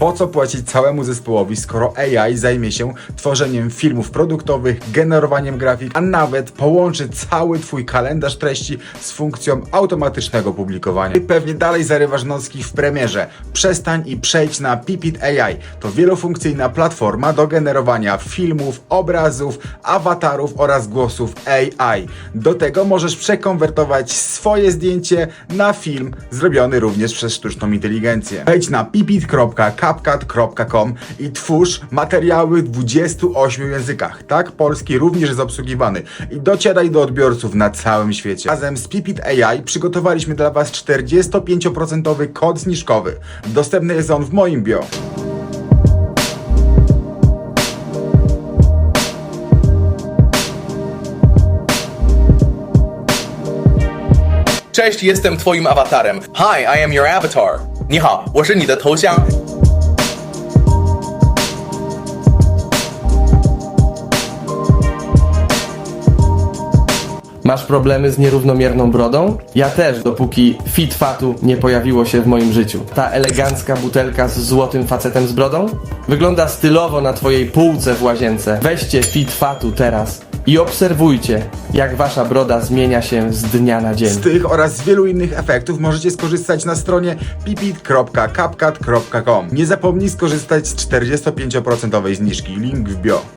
Po co płacić całemu zespołowi, skoro AI zajmie się tworzeniem filmów produktowych, generowaniem grafik, a nawet połączy cały Twój kalendarz treści z funkcją automatycznego publikowania. I pewnie dalej zarywasz nocki w premierze. Przestań i przejdź na Pipit AI. To wielofunkcyjna platforma do generowania filmów, obrazów, awatarów oraz głosów AI. Do tego możesz przekonwertować swoje zdjęcie na film zrobiony również przez sztuczną inteligencję. Wejdź na pipit.capcut.com i twórz materiały w 28 językach. Tak, polski również jest obsługiwany i docieraj do odbiorców na całym świecie. Razem z Pipit AI przygotowaliśmy dla Was 45% kod zniżkowy. Dostępny jest on w moim bio. Cześć, jestem twoim awatarem. Hi, I am your avatar. 你好，我是你的头像。 Masz problemy z nierównomierną brodą? Ja też, dopóki Fit Fatu nie pojawiło się w moim życiu. Ta elegancka butelka z złotym facetem z brodą? Wygląda stylowo na twojej półce w łazience. Weźcie Fit Fatu teraz i obserwujcie, jak wasza broda zmienia się z dnia na dzień. Z tych oraz z wielu innych efektów możecie skorzystać na stronie pipit.capcut.com. Nie zapomnij skorzystać z 45% zniżki. Link w bio.